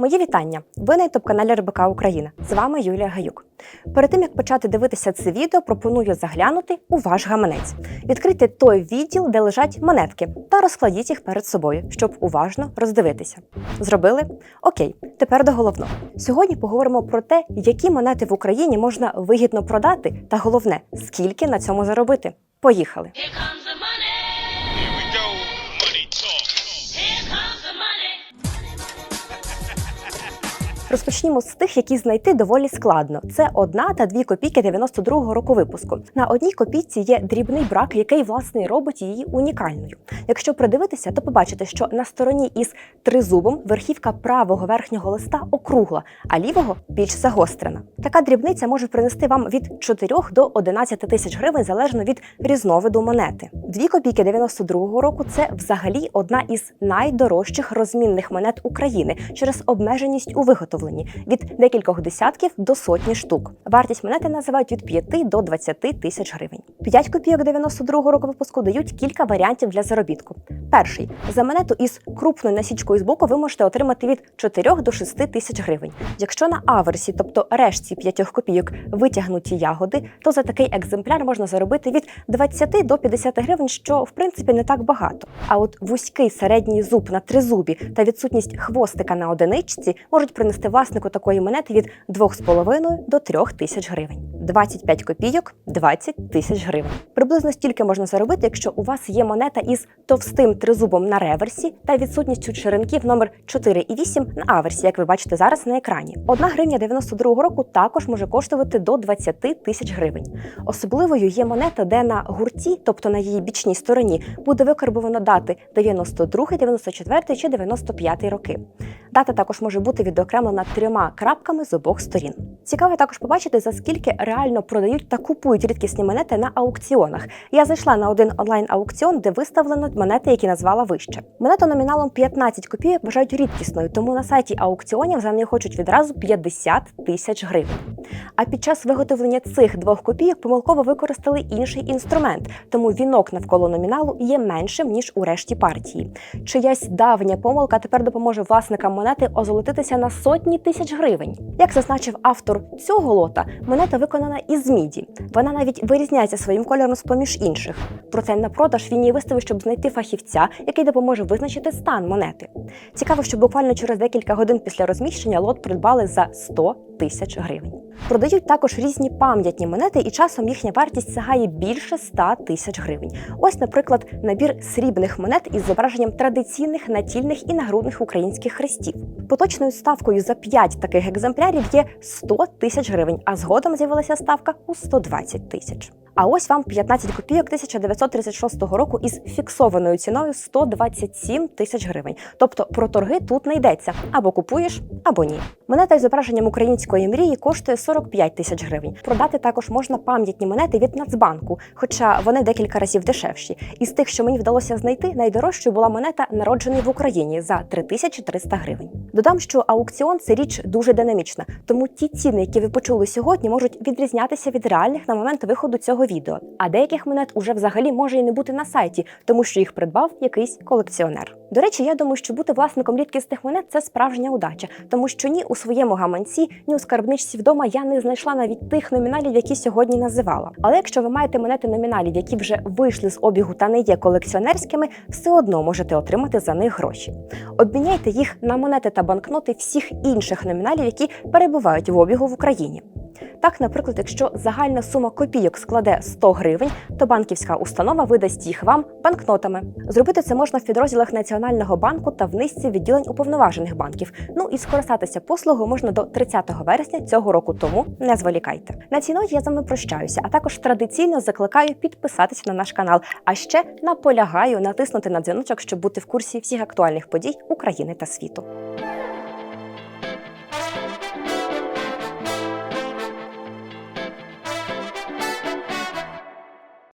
Мої вітання! Ви на youtube каналі РБК Україна. З вами Юлія Гаюк. Перед тим як почати дивитися це відео, пропоную заглянути у ваш гаманець. Відкрийте той відділ, де лежать монетки, та розкладіть їх перед собою, щоб уважно роздивитися. Зробили? Окей, тепер до головного. Сьогодні поговоримо про те, які монети в Україні можна вигідно продати, та головне, скільки на цьому заробити. Поїхали! Розпочнімо з тих, які знайти доволі складно. Це одна та дві копійки 92-го року випуску. На одній копійці є дрібний брак, який власне робить її унікальною. Якщо придивитися, то побачите, що на стороні із тризубом верхівка правого верхнього листа округла, а лівого більш загострена. Така дрібниця може принести вам від 4 до 11 тисяч гривень залежно від різновиду монети. Дві копійки 92-го року це взагалі одна із найдорожчих розмінних монет України через обмеженість у виготовленні від декількох десятків до сотні штук. Вартість монети називають від 5 до 20 тисяч гривень. 5 копійок 92-го року випуску дають кілька варіантів для заробітку. Перший за монету із крупною насічкою з боку ви можете отримати від 4 до 6 тисяч гривень. Якщо на аверсі, тобто решті 5 копійок, витягнуті ягоди, то за такий екземпляр можна заробити від 20 до 50 гривень, що в принципі не так багато. А от вузький середній зуб на тризубі та відсутність хвостика на одиничці можуть принести власнику такої монети від 2,5 до 3 тисяч гривень. 25 копійок 20 тисяч гривень. Приблизно стільки можна заробити, якщо у вас є монета із товстим тризубом на реверсі та відсутністю черенків номер 4 і 8 на аверсі, як ви бачите зараз на екрані. Одна гривня 92-го року також може коштувати до 20 тисяч гривень. Особливою є монета, де на гурті, тобто на її бічній стороні, буде викарбовано дати 92, 94 чи 95 роки. Дата також може бути відокремлена трьома крапками з обох сторін. Цікаво також побачити, за скільки реально продають та купують рідкісні монети на аукціонах. Я зайшла на один онлайн-аукціон, де виставлено монети, які назвала вище. Монету номіналом 15 копійок вважають рідкісною, тому на сайті аукціонів за неї хочуть відразу 50 тисяч гривень. А під час виготовлення цих двох копійок помилково використали інший інструмент, тому вінок навколо номіналу є меншим ніж у решті партії. Чиясь давня помилка тепер допоможе власникам монети озолотитися на сотні тисяч гривень. Як зазначив автор цього лота, монета виконана із міді. Вона навіть вирізняється своїм кольором з поміж інших. Проте на продаж він її виставив, щоб знайти фахівця, який допоможе визначити стан монети. Цікаво, що буквально через декілька годин після розміщення лот придбали за 100 тисяч гривень. Продають також різні пам'ятні монети, і часом їхня вартість сягає більше 100 тисяч гривень. Ось, наприклад, набір срібних монет із зображенням традиційних натільних і нагрудних українських хрестів. Поточною ставкою за 5 таких екземплярів є 100 тисяч гривень, а згодом з'явилася ставка у 120 тисяч. А ось вам 15 копійок 1936 року із фіксованою ціною 127 тисяч гривень. Тобто про торги тут не йдеться або купуєш, або ні. Монета із зображенням української мрії коштує 45 тисяч гривень. Продати також можна пам'ятні монети від Нацбанку, хоча вони декілька разів дешевші. Із тих, що мені вдалося знайти, найдорожчою була монета, народжений в Україні за 3300 гривень. Додам, що аукціон це річ дуже динамічна, тому ті ціни, які ви почули сьогодні, можуть відрізнятися від реальних на момент виходу цього відео. А деяких монет уже взагалі може і не бути на сайті, тому що їх придбав якийсь колекціонер. До речі, я думаю, що бути власником рідкісних монет це справжня удача, тому що ні у своєму гаманці, ні у скарбничці вдома я не знайшла навіть тих номіналів, які сьогодні називала. Але якщо ви маєте монети номіналів, які вже вийшли з обігу та не є колекціонерськими, все одно можете отримати за них гроші. Обміняйте їх на монети та банкноти всіх інших номіналів, які перебувають в обігу в Україні. Так, наприклад, якщо загальна сума копійок складе 100 гривень, то банківська установа видасть їх вам банкнотами. Зробити це можна в підрозділах Національного банку та в низці відділень уповноважених банків. Ну і скористатися послугою можна до 30 вересня цього року, тому не зволікайте. На цій ноті я з вами прощаюся, а також традиційно закликаю підписатися на наш канал. А ще наполягаю натиснути на дзвіночок, щоб бути в курсі всіх актуальних подій України та світу.